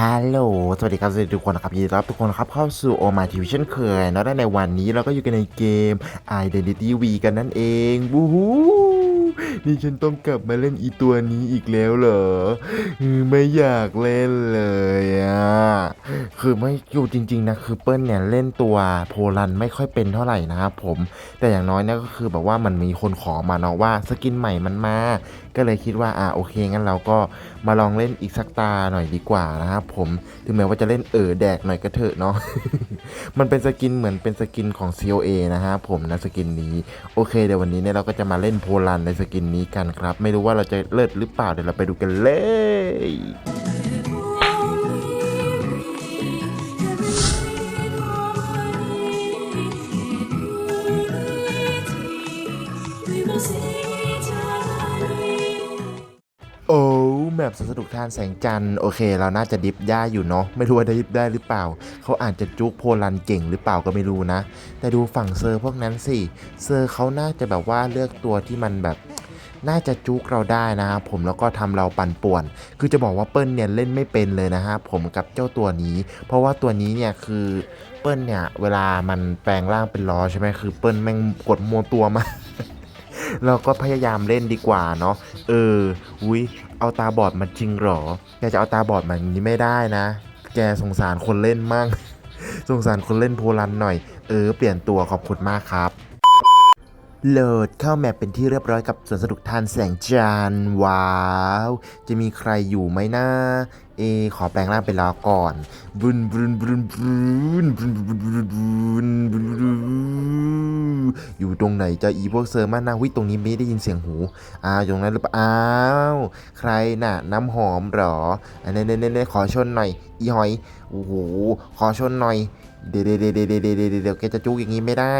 ฮัลโหล สวัสดีครับสวัสดีทุกคนนะครับยินดีต้อนรับทุกคนนะครับเข้าสู่โอมาทีวีเช่นเคยเนาะและในวันนี้เราก็อยู่กันในเกม Identity V กันนั่นเองบูฮูนี่ฉันต้องกลับมาเล่นอีตัวนี้อีกแล้วเหรอ ไม่อยากเล่นเลยอะ คือไม่อยู่จริงๆนะคือเปิ้ลเนี่ยเล่นตัวโพลันไม่ค่อยเป็นเท่าไหร่นะครับผมแต่อย่างน้อยเนี่ยก็คือแบบว่ามันมีคนขอมาเนาะว่าสกินใหม่มันมา ก็เลยคิดว่าอ่าโอเคงั้นเราก็มาลองเล่นอีกสักตาหน่อยดีกว่านะครับผมถึงแม้ว่าจะเล่นเออแดกหน่อยก็เถอะเนาะมันเป็นสกินเหมือนเป็นสกินของ COA นะครับผมนะสกินนี้โอเคเดี๋ยววันนี้เนี่ยเราก็จะมาเล่นโพลันในสกินนี้กันครับ ไม่รู้ว่าเราจะเลิศหรือเปล่าเดี๋ยวเราไปดูกันเลย แมปสนุกทานแสงจันทร์โอเค เราน่าจะดิฟได้อยู่เนาะไม่รู้ว่าจะดิฟได้หรือเปล่า เขาอาจจะจุกโพลันเก่งหรือเปล่าก็ไม่รู้นะ แต่ดูฝั่งเซอร์พวกนั้นสิเซอร์เขาน่าจะแบบว่าเลือกตัวที่มันแบบน่าจะจุกเราได้นะครับผมแล้วก็ทำเราปั่นป่วน คือจะบอกว่าเปิ้ลเนี่ยเล่นไม่เป็นเลยนะฮะผมกับเจ้าตัวนี้ เพราะว่าตัวนี้เนี่ยคือเปิ้ลเนี่ยเวลามันแปลงร่างเป็นล้อใช่ไหมคือเปิ้ลแม่งกดมัวตัวมาเราก็พยายามเล่นดีกว่าเนาะเอออุ้ย เอาตาบอดมาจริงหรอ แกจะเอาตาบอดมาอย่างนี้ไม่ได้นะ แกสงสารคนเล่นมั่ง สงสารคนเล่นโพลันหน่อย เออ เปลี่ยนตัวขอบคุณมากครับ โหลดเข้าแมปเป็นที่เรียบร้อยกับสวนสนุกทานแสงจันทร์ว้าว จะมีใครอยู่ไหมนะเอ ขอแปลงร่างเป็นล้อก่อนบุนบุนบุนบุนบุนบุนบุนบุนบุนบุนอยู่ตรงไหนจะอีพวกเซอร์มานาวิตรงนี้ไม่ได้ยินเสียงหูอ้าวตรงนั้นหรือเปล่าอ้าวใครน่ะ น้ำหอมหรออันนี้เน่ๆขอชนหน่อยอีหอยโอ้โหขอชนหน่อยเดี๋ยวเดี๋ยวเดี๋ยวเดี๋ยวเดี๋ยวแกจะจุกอย่างนี้ไม่ได้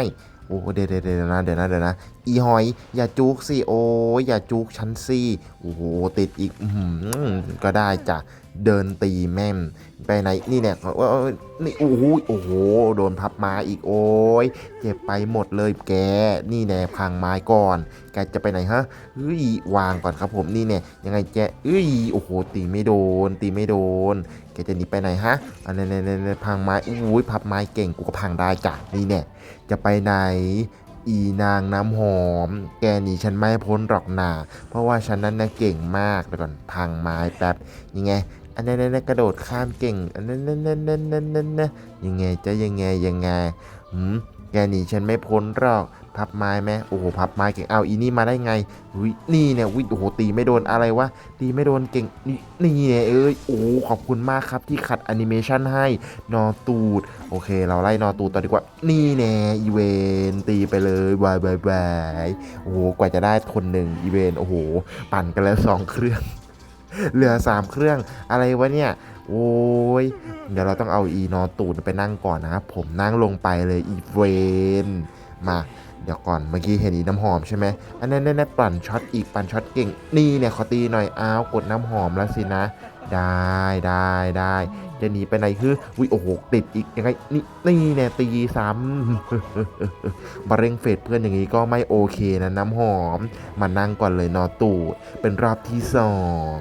อ้เดี๋ยวเดี๋ยวนะเดี๋ยวนะเดี๋ยวนะอีหอย อย่าจุกสิโอ้ยอย่าจุกฉันสิโอ้โหติดอีกอืก็ได้จ้ะ เดินตีแม่นไปไหนนี่เนี่ยเอ้นี่โอ้โหโอ้โหโดนพับไม้อีกโอ้ยเจ็บไปหมดเลยแกนี่แน่พังไม้ก่อน แกจะไปไหนฮะเฮ้ยวางก่อนครับผมนี่เนี่ยยังไงแกเอ้ยโอ้โหตีไม่โดน ตีไม่โดนแกจะหนีไปไหนฮะอันนี้นพังไม้อุ้ยพับไม้เก่งกูก็พังได้จ้ะนี่เนี่ยจะไปไหนอีนางน้ำหอม แกหนีฉันไม่พ้นหรอกนาเพราะว่าฉันนั้นนะเก่งมากเดี๋ยวก่อนพังไม้แป๊บยังไง อันนั้นนนกระโดดข้ามเก่ง อันนั้นนั่นนั่นนั่นนั่นนั่นนะยังไงจะยังไงยังไงหืมแกหนีฉันไม่พ้นหรอก พับไม้ไหมโอ้โห พับไม้เก่ง เอาอีนี่มาได้ไงวินี่เนี่ยวิโอ้โห ตีไม่โดนอะไรวะ ตีไม่โดนเก่ง นี่นี่เนี่ยเอ้ย โอ้ ขอบคุณมากครับที่ขัดแอนิเมชันให้ นอตูด โอเค เราไล่นอตูดต่อดีกว่า นี่แน่อีเวนตีไปเลยบายบายบายโอ้โห กว่าจะได้คนหนึ่งอีเวน โอ้โห ปั่นกันแล้วสองเครื่อง เหลือสามเครื่องอะไรวะเนี่ย โอ้ย เดี๋ยวเราต้องเอาอีนอตูดไปนั่งก่อนนะผมนั่งลงไปเลยอีเวนมาเดี๋ยวก่อนเมื่อกี้เห็นอีน้ำหอมใช่ไหมอันนั้นนั่นปั่นช็อตอีกปั่นช็อตเก่งนี่เนี่ยขอตีหน่อยอ้าวกดน้ำหอมแล้วสินะ ได้ได้ได้จะหนีไปไหนคือวิโอ้โหติดอีกยังไงนี่นี่เนี่ยตีซ้ำมาเร่งเฟดเพื่อนอย่างนี้ก็ไม่โอเคนะน้ำหอม มานั่งก่อนเลยนอตูดเป็นรอบที่สอง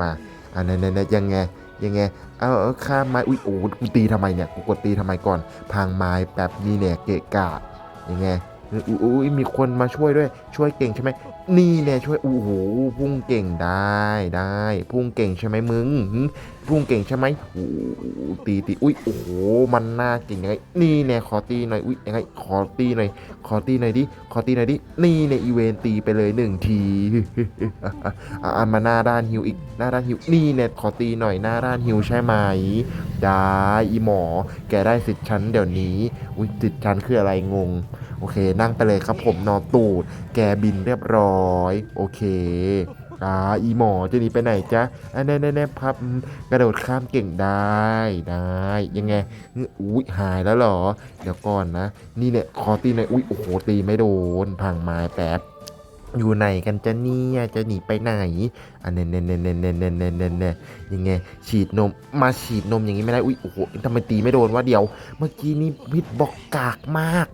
มาอันนั้นนั่นยังไงยังไงเอาเอาข้ามไม้อุ้ยโอ้กูตีทำไมเนี่ย กูกดตีทำไมก่อน พังไม้แป๊บนี้เนี่ยเกะกะ ยังไงเอุ้ยมีคนมาช่วยด้วย ช่วยเก่งใช่ไหมนี่เนี่ยช่วยโอ้โหพุ่งเก่งได้ได้ พุ่งเก่งใช่ไหมมึงพุ่งเก่งใช่ไหมโอ้ตีตีอุ้ยโอ้โหมันน่าเก่งยังไงนี่เนี่ยขอตีหน่อยอุ้ยยังไงขอตีหน่อยขอตีหน่อยดิขอตีหน่อยดินี่เนี่ยอีเวนตีไปเลยหนึ่งทีอะมาหน้าด้านฮิวอีกหน้าด้านฮิวนี่เนี่ยขอตีหน่อยหน้าด้านฮิวใช่ไหมได้อีหมอ แกได้สิทธิ์ฉันเดี๋ยวนี้อุ้ยสิทธิ์ฉันคืออะไรงง โอเค นั่งไปเลยครับผมนอนตูด แกบินเรียบร้อย โอเคอ่าอีหมอจะหนีไปไหนจ๊ะอันแน่แน่พับกระโดดข้ามเก่งได้ได้ยังไงอุ้ยหายแล้วหรอ เดี๋ยวก่อนนะ นี่เนี่ยคอตีหน่อยอุ้ยโอ้โหตีไม่โดนพังไม้แป๊บอยู่ไหนกันจะเนี่ยจะหนีไปไหนอันเนนเนี้ยเนี้ยเนี้ยเนนเนนเนนยยังไงฉีดนมมาฉีดนมอย่างนี้ไม่ได้อุ้ยโอ้โหทำไมตีไม่โดนว่าเดียว เมื่อกี้นี่พิดบอกกากมาก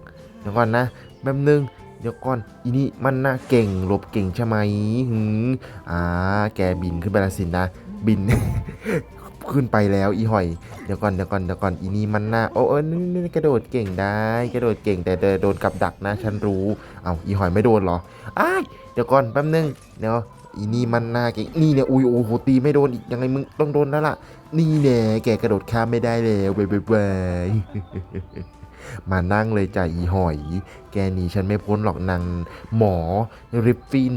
ดี๋ยวก่อนนะแป๊บนึงเดี๋ยวก่อนอีนี่มันน่าเก่งหลบเก่งใช่ไหมหืมอ่าแกบินขึ้นไปแล้วสินะ บิน ขึ้นไปแล้วอีหอย เดี๋ยวก่อนเดี๋ยวก่อนเดี๋ยวก่อนอีนี่มันน่าโอ้เออนี่นี่กระโดดเก่งได้ กระโดดเก่งแต่โดนกับดักนะ ฉันรู้เอาอีหอยไม่โดนหรออ้าเดี๋ยวก่อนแป๊บนึงเดี๋ยวอีนี่มันน่าเก่งนี่เนี่ยอุ้ยโอ้โหตีไม่โดนอีกยังไงมึงต้องโดนแล้วล่ะ นี่แน่แกกระโดดข้ามไม่ได้แล้วเว้ยเว้ยเว้ย มานั่งเลยจ้ะอีหอย แกนีฉันไม่พ้นหรอกนางหมอริฟฟิน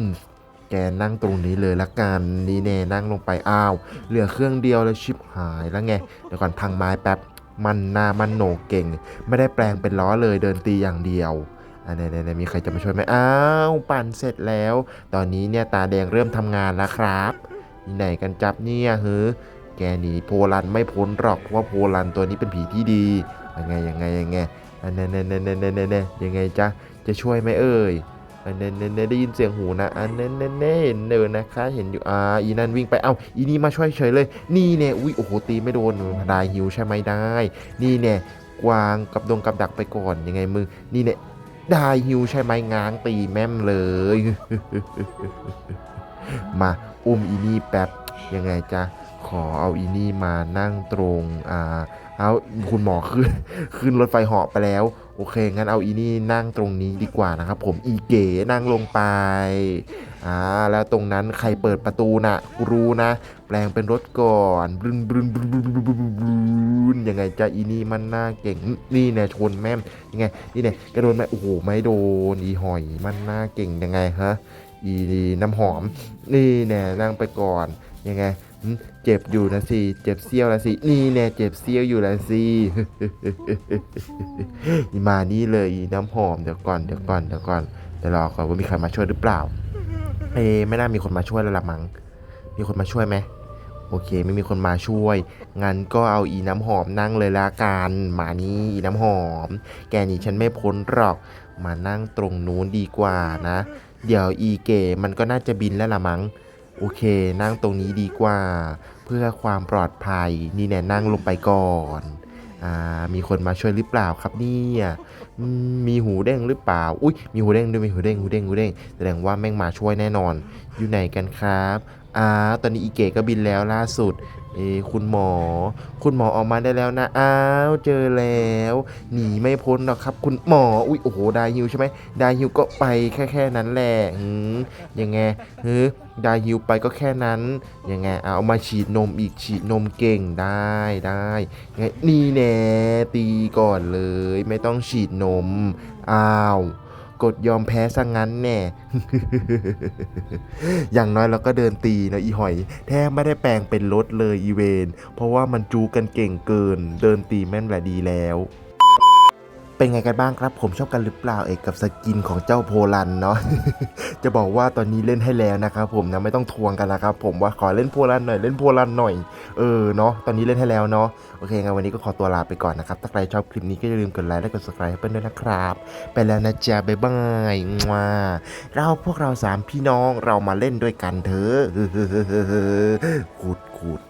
แกนั่งตรงนี้เลยละกันนี่แน่นั่งลงไปอ้าว เหลือเครื่องเดียวแล้วชิบหายแล้วไงเดี๋ยวก่อนพังไม้แป๊บมันหนามันโหนกเก่ง ไม่ได้แปลงเป็นล้อเลยเดินตีอย่างเดียวอันไหนๆๆมีใครจะมาช่วยไหมอ้าวปั่นเสร็จแล้ว ตอนนี้เนี่ยตาแดงเริ่มทำงานแล้วครับนี่ไหนกันจับเนี่ยเฮ้อแกหนีโพลันไม่พ้นหรอกเพราะว่าโพลันตัวนี้เป็นผีที่ดี ยังไงยังไงยังไงอันเนเนเนเนเนเน่เน่ยังไงจ๊ะจะช่วยไหมเอ่ยอันเนเนเนได้ยินเสียงหูนะอันเนเนเนเห็นเดินนะคะเห็นอยู่อ่าอีนั่นวิ่งไปเอ้าอีนี่มาช่วยเฉยเลย นี่เนี่ยอุ้ยโอ้โหตีไม่โดนดายหิวใช่ไหมได้ นี่เนี่ยกวางกับดงกับดักไปก่อนยังไงมึงนี่เนี่ยได้ฮิวใช่ไหมง้างตีแม่มเลย มาอุ้มอีนี่แป๊บยังไงจ๊ะขอเอาอีนี่มานั่งตรงอ่า เอาคุณหมอขึ้นขึ้นรถไฟเหาะไปแล้ว โอเค งั้นเอาอีนี่นั่งตรงนี้ดีกว่านะครับ ผมอีเก๋นั่งลงไปอ่าแล้วตรงนั้นใครเปิดประตูนะ่ะรู้นะ แปลงเป็นรถก่อนบรึนบรึนบรึนบรึนบรึนบรึนบรึนยังไงจะอีนี่มันน่าเก่งนี่เนี่ยชนแม่มยังไงนี่เนี่ยกระโดนไหมโอ้โหไม่โดนอีหอยมันน่าเก่งยังไงฮะอีน้ำหอม นี่เนี่ยนั่งไปก่อนยังไง เจ็บอยู่นะสิ เจ็บเสี้ยวละสิ นี่แน่เจ็บเสี้ยวอยู่ละสิ มานี่เลยน้ำหอมเดี๋ยวก่อนเดี๋ยวก่อนเดี๋ยวก่อนเดี๋ยวรอก่อนว่ามีใครมาช่วยหรือเปล่า เอะไม่น่ามีคนมาช่วยแล้วละมั้ง มีคนมาช่วยไหมโอเค ไม่มีคนมาช่วย งั้นก็เอาอีน้ำหอมนั่งเลยละกันมานี่อีน้ำหอม แกนี่ฉันไม่พ้นหรอก มานั่งตรงนู้นดีกว่านะ เดี๋ยวอีเก๋มันก็น่าจะบินแล้วละมั้ง โอเค นั่งตรงนี้ดีกว่า เพื่อความปลอดภัย นี่แน่นั่งลงไปก่อนอ่ามีคนมาช่วยหรือเปล่าครับเนี่ยอืมมีหูเด้งหรือเปล่า อุ้ยมีหูเด้งด้วยมีหูเด้งหูเด้งหูเด้งแสดงว่าแม่งมาช่วยแน่นอน อยู่ไหนกันครับ อ่าตอนนี้อีเก๋ก็บินแล้วล่าสุด เอ้คุณหมอ คุณหมอออกมาได้แล้วนะ อ้าว เจอแล้ว หนีไม่พ้นหรอกครับ คุณหมอ อุ้ยโอ้โหไดฮิวใช่ไหมไดฮิวก็ไปแค่แค่นั้นแหละหืมยังไงเฮ้ยไดฮิวไปก็แค่นั้น ยังไง เอามาฉีดนมอีกฉีดนมเก่งได้ได้งไงนี่แน่ตีก่อนเลย ไม่ต้องฉีดนม อ้าว กดยอมแพ้ซะงั้นแน่ อย่างน้อยเราก็เดินตีนะอีหอย แทบไม่ได้แปลงเป็นรถเลยอีเวน เพราะว่ามันจูกันเก่งเกิน เดินตีแม่นแหละดีแล้ว เป็นไงกันบ้างครับ ผมชอบกันหรือเปล่าเอกกับสกินของเจ้าโพลันเนาะจะบอกว่าตอนนี้เล่นให้แล้วนะครับผมนะไม่ต้องทวงกันนะครับ ผมว่าขอเล่นโพลันหน่อยเล่นโพลันหน่อยเออเนาะตอนนี้เล่นให้แล้วเนาะโอเคงั้นวันนี้ก็ขอตัวลาไปก่อนนะครับถ้าใครชอบคลิปนี้ก็อย่าลืมกดไลค์และกด subscribe ให้เพื่อนด้วยนะครับ ไปแล้วนะจ๊ะบ๊ายบายมาเราพวกเราสามพี่น้องเรามาเล่นด้วยกันเถอะขูดขูด